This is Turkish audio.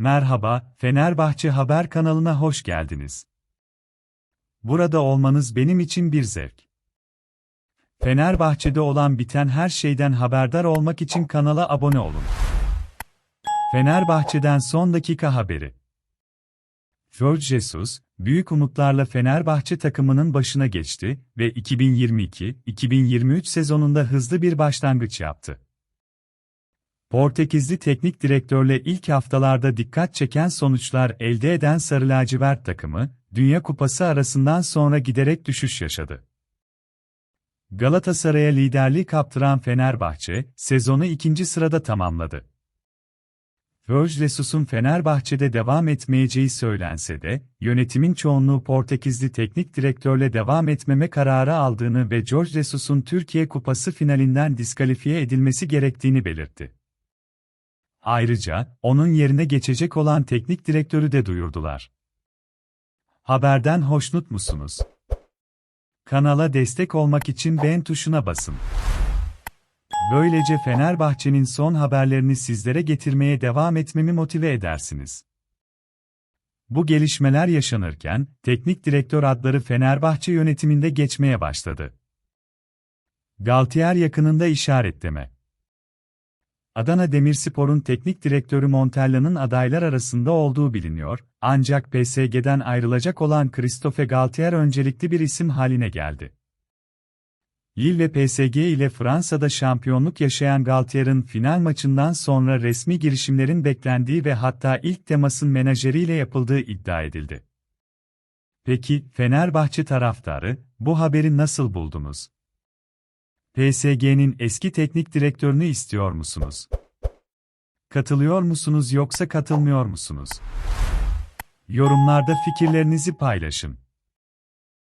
Merhaba, Fenerbahçe Haber kanalına hoş geldiniz. Burada olmanız benim için bir zevk. Fenerbahçe'de olan biten her şeyden haberdar olmak için kanala abone olun. Fenerbahçe'den son dakika haberi. Jorge Jesus, büyük umutlarla Fenerbahçe takımının başına geçti ve 2022-2023 sezonunda hızlı bir başlangıç yaptı. Portekizli teknik direktörle ilk haftalarda dikkat çeken sonuçlar elde eden Sarı Lacivert takımı, Dünya Kupası arasından sonra giderek düşüş yaşadı. Galatasaray'a liderliği kaptıran Fenerbahçe, sezonu ikinci sırada tamamladı. Jorge Jesus'un Fenerbahçe'de devam etmeyeceği söylense de, yönetimin çoğunluğu Portekizli teknik direktörle devam etmeme kararı aldığını ve Jorge Jesus'un Türkiye Kupası finalinden diskalifiye edilmesi gerektiğini belirtti. Ayrıca, onun yerine geçecek olan teknik direktörü de duyurdular. Haberden hoşnut musunuz? Kanala destek olmak için beğen tuşuna basın. Böylece Fenerbahçe'nin son haberlerini sizlere getirmeye devam etmemi motive edersiniz. Bu gelişmeler yaşanırken, teknik direktör adları Fenerbahçe yönetiminde geçmeye başladı. Galtier yakınında işaretleme. Adana Demirspor'un teknik direktörü Montella'nın adaylar arasında olduğu biliniyor, ancak PSG'den ayrılacak olan Christophe Galtier öncelikli bir isim haline geldi. Lille ve PSG ile Fransa'da şampiyonluk yaşayan Galtier'in final maçından sonra resmi girişimlerin beklendiği ve hatta ilk temasın menajeriyle yapıldığı iddia edildi. Peki, Fenerbahçe taraftarı, bu haberi nasıl buldunuz? PSG'nin eski teknik direktörünü istiyor musunuz? Katılıyor musunuz yoksa katılmıyor musunuz? Yorumlarda fikirlerinizi paylaşın.